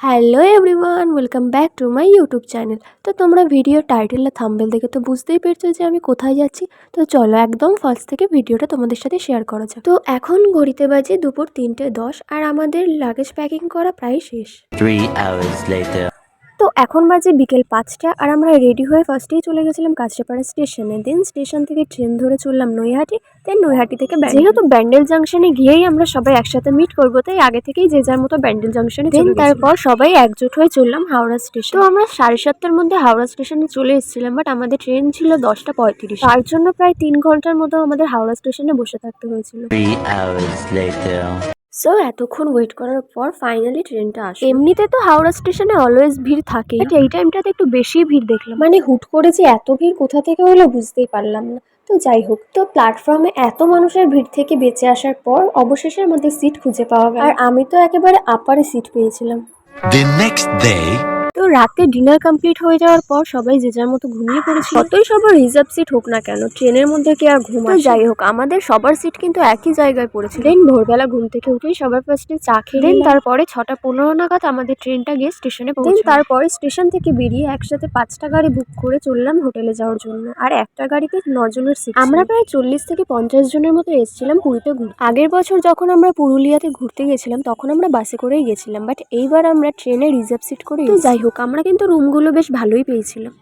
Hello everyone welcome back to my YouTube channel তো তোমরা video title আর thumbnail দেখে তো বুঝতেই পেরেছ যে আমি কোথায় যাচ্ছি। তো চলো একদম ফার্স্ট থেকে ভিডিওটা তোমাদের সাথে শেয়ার করা যাক। তো এখন ঘড়িতে বাজে দুপুর তিনটে দশ আর আমাদের লাগেজ প্যাকিং করা প্রায় শেষ. তো এখন বাজে বিকেল পাঁচটা আর আমরা রেডি হয়ে ফার্স্টেই চলে গেছিলাম কাঁচরাপাড়া স্টেশনে দেন স্টেশন থেকে ট্রেন ধরে চললাম নৈহাটি দেন নৈহাটি থেকে যেহেতু ব্যান্ডেল জাংশনে গিয়েই আমরা সবাই একসাথে মিট করব তাই আগে থেকেই যে যার মতো ব্যান্ডেল জাংশনে দেন তারপর সবাই একজোট হয়ে চললাম হাওড়া স্টেশন তো আমরা সাড়ে সাতটার মধ্যে হাওড়া স্টেশনে চলে এসেছিলাম বাট আমাদের ট্রেন ছিল দশটা পঁয়ত্রিশ। তার জন্য প্রায় তিন ঘণ্টার মতো আমাদের হাওড়া স্টেশনে বসে থাকতে হয়েছিল. সো এতক্ষণ ওয়েট করার পর ফাইনালি ট্রেনটা আসে এমনিতে তো হাওড়া স্টেশনে অলওয়েজ ভিড় থাকে বাট এই টাইমটাতে একটু বেশি ভিড় দেখলাম। মানে হুট করে যে এত ভিড় কোথা থেকে হলো বুঝতেই পারলাম না। তো যাই হোক তো প্ল্যাটফর্মে এত মানুষের ভিড় থেকে বেঁচে আসার পর অবশেষে আমাদের সিট খুঁজে পাওয়া গেল। আর আমি তো একেবারে আপারে সিট পেয়েছিলাম। The next day, তো রাতে ডিনার কমপ্লিট হয়ে যাওয়ার পর সবাই যে যার মতো ঘুমিয়ে পড়েছে যতই সবার রিজার্ভ সিট হোক না কেন ট্রেনের মধ্যে কি আর ঘুম যাই হোক আমাদের সবার সিট কিন্তু একই জায়গায় পড়েছিল। দেন ভোরবেলা ঘুম থেকে উঠেই সবার ফার্স্টে চা খেয়ে দেন তারপরে ছটা পনেরো নাগাদ আমাদের ট্রেনটা গিয়ে স্টেশনে পৌঁছে তারপরে স্টেশন থেকে বেরিয়ে একসাথে পাঁচটা গাড়ি বুক করে চললাম হোটেলে যাওয়ার জন্য। আর একটা গাড়িতে নজনের সিট আমরা প্রায় চল্লিশ থেকে পঞ্চাশ জনের মতো এসেছিলাম পুরীতে ঘুরতে আগের বছর যখন আমরা পুরুলিয়াতে ঘুরতে গেছিলাম তখন আমরা বাসে করেই গেছিলাম। বাট এইবার আমরা ট্রেনে রিজার্ভ সিট করে যাই হোক আমরা কিন্তু রুমগুলো বেশ ভালোই পেয়েছিলাম।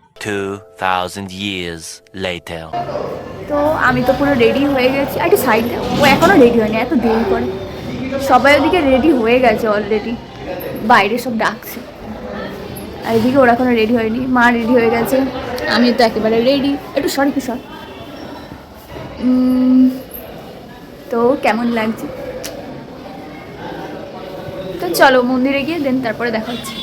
years later. তো আমি তো পুরো রেডি হয়ে গেছি। আর একটু সাইড ও এখনও রেডি হয়নি এত দেরি করে। সবাই ওদিকে রেডি হয়ে গেছে অলরেডি বাইরে সব ডাকছে। আর এদিকে ওরা এখনও রেডি হয়নি। মা রেডি হয়ে গেছে। আমি তো একেবারে রেডি একটু সরি কি সর তো কেমন লাগছে? তো চলো মন্দিরে গিয়ে দেন তারপরে দেখা হচ্ছে।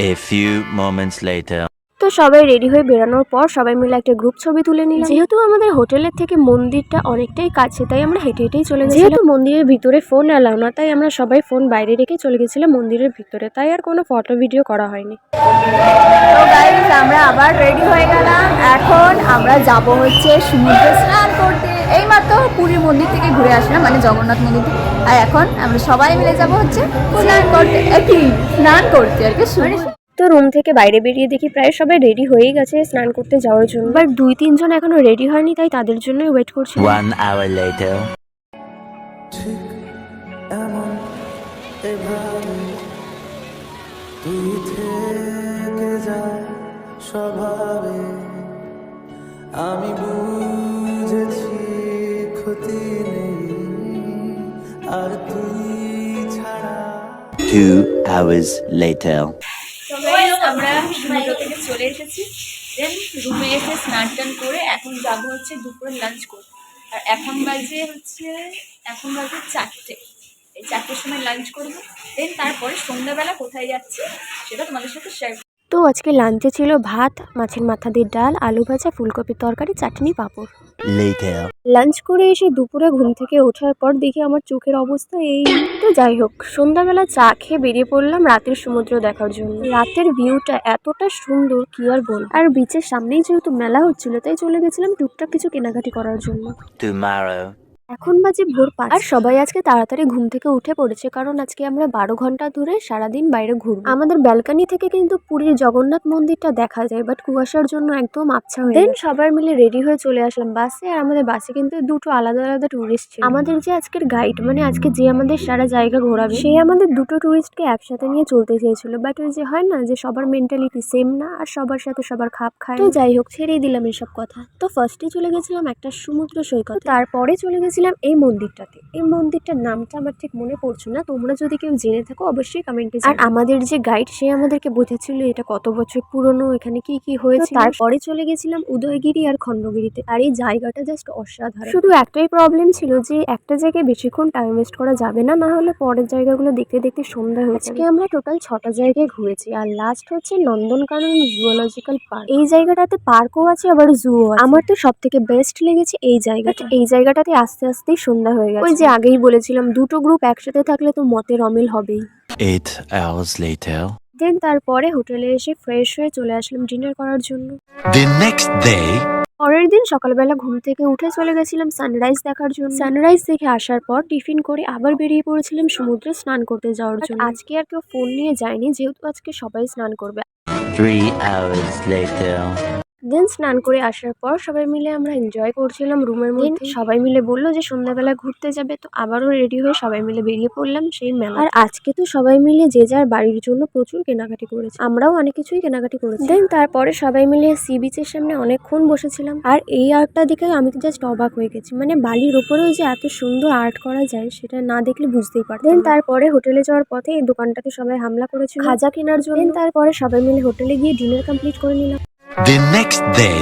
A few moments later. তো সবাই রেডি হয়ে বেরানোর পর সবাই মিলে একটা গ্রুপ ছবি তুলে নিলাম। যেহেতু আমাদের হোটেলের থেকে মন্দিরটা অনেকটাই কাছে তাই আমরা হেঁটে হেঁটেই চলে গেছি যেহেতু মন্দিরের ভিতরে ফোন অ্যালাউ না তাই আমরা সবাই ফোন বাইরে রেখে চলে গেছিলাম মন্দিরের ভিতরে। তাই আর কোনো ফটো ভিডিও করা হয়নি। তো গাইস আমরা আবার রেডি হয়ে গেলাম। এখন আমরা যাব হচ্ছে সমুদ্রে স্নান করতে। এইমাত্র পুরীর মন্দির থেকে ঘুরে আসলাম মানে জগন্নাথ মন্দির থেকে। আর এখন আমরা সবাই মিলে যাব হচ্ছে স্নান করতে আর কি স্নান করতে আর কি শুনে তো রুম থেকে বাইরে বেরিয়ে দেখি প্রায় সবাই রেডি হয়েই গেছে স্নান করতে যাওয়ার জন্য। বাট দুই তিনজন এখনও রেডি হয়নি তাই তাদের জন্যই ওয়েট করছি। Two hours later. আমরা সমুদ্র থেকে চলে এসেছি। দেন রুমে এসে স্নান টান করে এখন যাব হচ্ছে দুপুরে লাঞ্চ করতে। আর এখন বাজে হচ্ছে, এখন বাজে চারটে। এই চারটের সময় লাঞ্চ করব। দেন তারপরে সন্ধ্যাবেলা কোথায় যাচ্ছি, সেটা তোমাদের সাথে শেয়ার তো আজকে লাঞ্চে ছিল ভাত মাছের মাথা দিয়ে ডাল আলু ভাজা ফুলকপির তরকারি চাটনি পাঁপড়। লাঞ্চ করে এসে দুপুরে ঘুম থেকে ওঠার পর দেখি আমার চোখের অবস্থা এই। তো যাই হোক সন্ধ্যাবেলা চা খেয়ে বেরিয়ে পড়লাম রাতের সমুদ্র দেখার জন্য। রাতের ভিউটা এতটা সুন্দর কি আর বল আর বিচের সামনেই যেহেতু মেলা হচ্ছিল তাই চলে গেছিলাম টুকটাক কিছু কেনাকাটি করার জন্য. এখন বাজে ভোর পাঁচ আর সবাই আজকে তাড়াতাড়ি ঘুম থেকে উঠে পড়েছে কারণ আজকে আমরা বারো ঘণ্টা ধরে সারাদিন বাইরে ঘুরবো। আমাদের ব্যালকানি থেকে কিন্তু পুরীর জগন্নাথ মন্দিরটা দেখা যায় বাট কুয়াশার জন্য একদম আবছা হয়ে দেন সবাই মিলে রেডি হয়ে চলে আসলাম বাসে আর আমাদের বাসে কিন্তু দুটো আলাদা আলাদা টুরিস্ট ছিল। আমাদের যে আজকের গাইড মানে আজকে যে আমাদের সারা জায়গা ঘোরাবে সে আমাদের দুটো টুরিস্টকে একসাথে নিয়ে চলতে চেয়েছিল। বাট ওই যে হয় না যে সবার মেন্টালিটি সেম না আর সবার সাথে সবার খাপ খায়। তো যাই হোক ছেড়েই দিলাম এইসব কথা। তো ফার্স্টে চলে গেছিলাম একটা সমুদ্র সৈকত। তারপরে চলে গেছিলাম এই মন্দিরটাতে। এই মন্দিরটার নামটা আমার ঠিক মনে পড়ছে না। তোমরা যদি কেউ জেনে থাকো অবশ্যই কমেন্টে আর আমাদের যে গাইড সে আমাদেরকে বোঝাচ্ছিল এটা কত বছর পুরনো এখানে কি কি হয়েছে তারপরে চলে গেছিলাম উদয়গিরি আর খণ্ডগিরিতে। আর এই জায়গাটা জাস্ট অসাধারণ। শুধু একটাই প্রবলেম ছিল যে একটা জায়গায় বেশিক্ষণ টাইম ওয়েস্ট করা যাবে না না হলে পরের জায়গাগুলো দেখতে দেখতে সন্ধ্যা হয়েছে আজকে আমরা টোটাল ছটা জায়গায় ঘুরেছি। আর লাস্ট হচ্ছে নন্দনকানন জুওলজিক্যাল পার্ক এই জায়গাটাতে পার্কও আছে আবার জুও আমার তো সব থেকে বেস্ট লেগেছে এই জায়গাটা। এই জায়গাটাতে আস্তে আস্তেই সন্ধ্যা হয়ে গেছে। ওই যে আগেই বলেছিলাম দুটো গ্রুপ একসাথে থাকলে তো মতের অমিল হবেই। Eight hours later. দেন তারপরে হোটেলে এসে ফ্রেশ হয়ে চলে আসলাম ডিনার করার জন্য। The next day, পরের দিন সকালবেলা ঘুম থেকে উঠে চলে গেছিলাম সানরাইজ দেখার জন্য। সানরাইজ দেখে আসার পর টিফিন করে আবার বেরিয়ে পড়েছিলাম সমুদ্রে স্নান করতে যাওয়ার জন্য। আজকে আর কেউ ফোন নিয়ে যায়নি যেহেতু আজকে সবাই স্নান করবে। Three hours later. দেন স্নান করে আসার পর সবাই মিলে আমরা এনজয় করছিলাম রুমের মধ্যে। সবাই মিলে বলল যে সন্ধ্যাবেলা ঘুরতে যাবে তো আবারও রেডি হয়ে সবাই মিলে বেরিয়ে পড়লাম সেই মেলা আর আজকে তো সবাই মিলে যে যার বাড়ির জন্য প্রচুর কেনাকাটি করেছে। আমরাও অনেক কিছুই কেনাকাটি করেছি। দেন তারপরে সবাই মিলে সি বিচের সামনে অনেকক্ষণ বসেছিলাম। আর এই আর্টটা দেখে আমি তো জাস্ট অবাক হয়ে গেছি। মানে বালির উপরেও যে এত সুন্দর আর্ট করা যায় সেটা না দেখলে বুঝতেই পারতাম দেন তারপরে হোটেলে যাওয়ার পথে এই দোকানটাতে সবাই হামলা করেছিল। খাজা কেনার জন্য। তারপরে সবাই মিলে হোটেলে গিয়ে ডিনার কমপ্লিট করে নিলাম। The next day,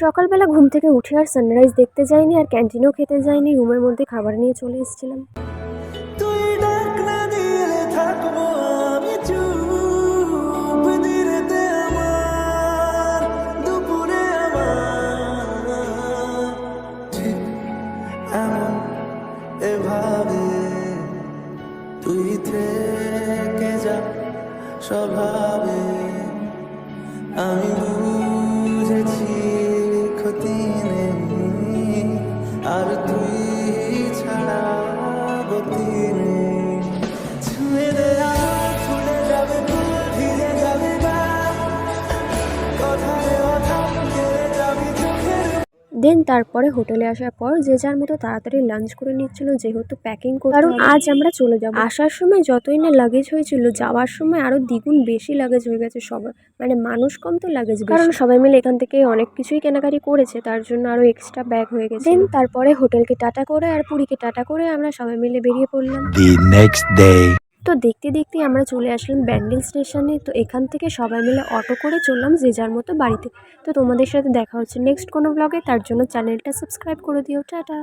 সকালবেলা ঘুম থেকে উঠে আর সানরাইজ দেখতে যাইনি আর ক্যান্টিনেও খেতে যাইনি রুমের মধ্যে খাবার নিয়ে চলে এসেছিলাম। তুই থেকে যা স্বভাবে আমি দেন তারপরে হোটেলে আসার পর যে যার মতো তাড়াতাড়ি লাঞ্চ করে নিচ্ছিল যেহেতু প্যাকিং করে কারণ আজ আমরা চলে যাব। আসার সময় যতই না লাগেজ হয়েছিল যাওয়ার সময় আরও দ্বিগুণ বেশি লাগেজ হয়ে গেছে সবার। মানে মানুষ কম তো লাগেজ কারণ সবাই মিলে এখান থেকে অনেক কিছুই কেনাকাটি করেছে তার জন্য আরও এক্সট্রা ব্যাগ হয়ে গেছে। দেন তারপরে হোটেলকে টাটা করে আর পুরীকে টাটা করে আমরা সবাই মিলে বেরিয়ে পড়লাম. তো দেখতে দেখতে আমরা চলে আসলাম ব্যান্ডেল স্টেশনে। তো এখান থেকে সবাই মিলে অটো করে চললাম যে যার মতো বাড়িতে। তো তোমাদের সাথে দেখা হচ্ছে নেক্সট কোনো ব্লগে তার জন্য চ্যানেলটা সাবস্ক্রাইব করে দিও। টাটা।